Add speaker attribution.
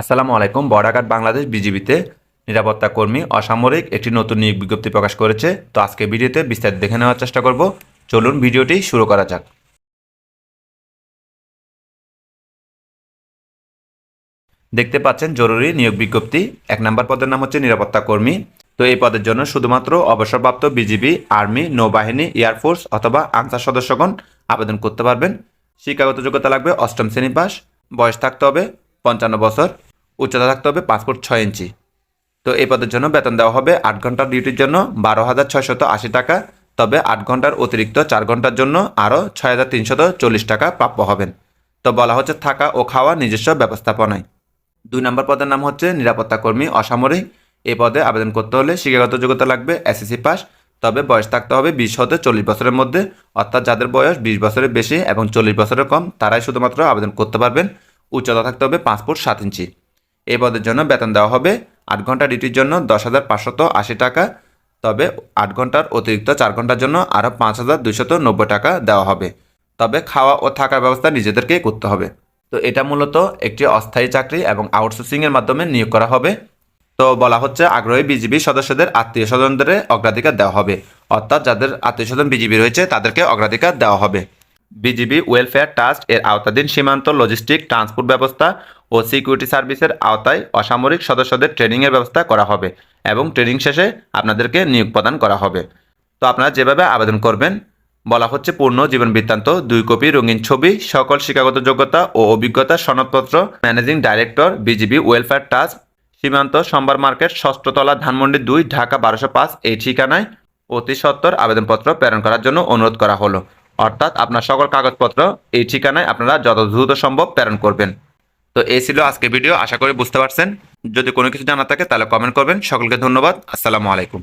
Speaker 1: আসসালামু আলাইকুম। বর্ডার বাংলাদেশ বিজিবিতে নিরাপত্তা কর্মী অসামরিক একটি নতুন নিয়োগ বিজ্ঞপ্তি প্রকাশ করেছে। তো আজকে ভিডিওতে বিস্তারিত দেখে নেওয়ার চেষ্টা করব। চলুন ভিডিওটি শুরু করা যাক। দেখতে পাচ্ছেন, জরুরি নিয়োগ বিজ্ঞপ্তি। এক নম্বর পদের নাম হচ্ছে নিরাপত্তা কর্মী। তো এই পদের জন্য শুধুমাত্র অবসরপ্রাপ্ত বিজিবি, আর্মি, নৌবাহিনী এয়ারফোর্স অথবা আনসার সদস্যগণ আবেদন করতে পারবেন। শিক্ষাগত যোগ্যতা লাগবে অষ্টম শ্রেণি পাস বয়স থাকতে হবে পঞ্চান্ন বছর। উচ্চতা থাকতে হবে ফুট ছয় ইঞ্চি। তো এই পদের জন্য বেতন দেওয়া হবে আট ঘণ্টার ডিউটির জন্য বারো হাজার ছয়শত আশি টাকা। তবে আট ঘণ্টার অতিরিক্ত চার ঘণ্টার জন্য আরও ছয় হাজার তিনশত চল্লিশ টাকা প্রাপ্য হবেন। তো বলা হচ্ছে থাকা ও খাওয়া নিজস্ব ব্যবস্থাপনায়। দুই নম্বর পদের নাম হচ্ছে নিরাপত্তা কর্মী অসামরিক। এই পদে আবেদন করতে হলে শিক্ষাগত যোগ্যতা লাগবে, এসএসসি পাস। তবে বয়স থাকতে হবে বিশ হতে চল্লিশ বছরের মধ্যে। অর্থাৎ যাদের বয়স বিশ বছরের বেশি এবং চল্লিশ বছরের কম, তারাই শুধুমাত্র আবেদন করতে পারবেন। উচ্চতা থাকতে হবে পাঁচ ফুট সাত ইঞ্চি। এই পদের জন্য বেতন দেওয়া হবে আট ঘণ্টা ডিউটির জন্য দশ হাজার পাঁচশত আশি টাকা, তবে আট ঘণ্টার অতিরিক্ত চার ঘণ্টার জন্য আরও পাঁচ হাজার দুইশত নব্বই টাকা দেওয়া হবে। তবে খাওয়া ও থাকার ব্যবস্থা নিজেদেরকেই করতে হবে। তো এটা মূলত একটি অস্থায়ী চাকরি এবং আউটসোর্সিংয়ের মাধ্যমে নিয়োগ করা হবে। তো বলা হচ্ছে আগ্রহী বিজিবি সদস্যদের আত্মীয় স্বজনদের অগ্রাধিকার দেওয়া হবে। অর্থাৎ যাদের আত্মীয় স্বজন বিজিবি রয়েছে তাদেরকে অগ্রাধিকার দেওয়া হবে। বিজিবি ওয়েলফেয়ার ট্রাস্ট এর আওতাধীন সীমান্ত লজিস্টিক ট্রান্সপোর্ট ব্যবস্থা ও সিকিউরিটি সার্ভিসের আওতায় অসামরিক সদস্যদের ট্রেনিংয়ের ব্যবস্থা করা হবে এবং ট্রেনিং শেষে আপনাদেরকে নিয়োগ প্রদান করা হবে। তো আপনারা যেভাবে আবেদন করবেন, বলা হচ্ছে পূর্ণ জীবন বৃত্তান্ত, দুই কপি রঙিন ছবি, সকল শিক্ষাগত যোগ্যতা ও অভিজ্ঞতা সনদপত্র managing director BGB welfare trust, Simanta Sambhar market, ষষ্ঠতলা Dhanmondi দুই, ঢাকা বারোশো পাঁচ, এই ঠিকানায় অতি সত্তর আবেদনপত্র প্রেরণ করার জন্য অনুরোধ করা হলো। অর্থাৎ আপনার সকল কাগজপত্র এই ঠিকানায় আপনারা যত দ্রুত সম্ভব প্রেরণ করবেন। তো এই ছিল আজকে ভিডিও, আশা করি বুঝতে পারছেন। যদি কোনো কিছু জানা থাকে তাহলে কমেন্ট করবেন। সকলকে ধন্যবাদ। আসসালামু আলাইকুম।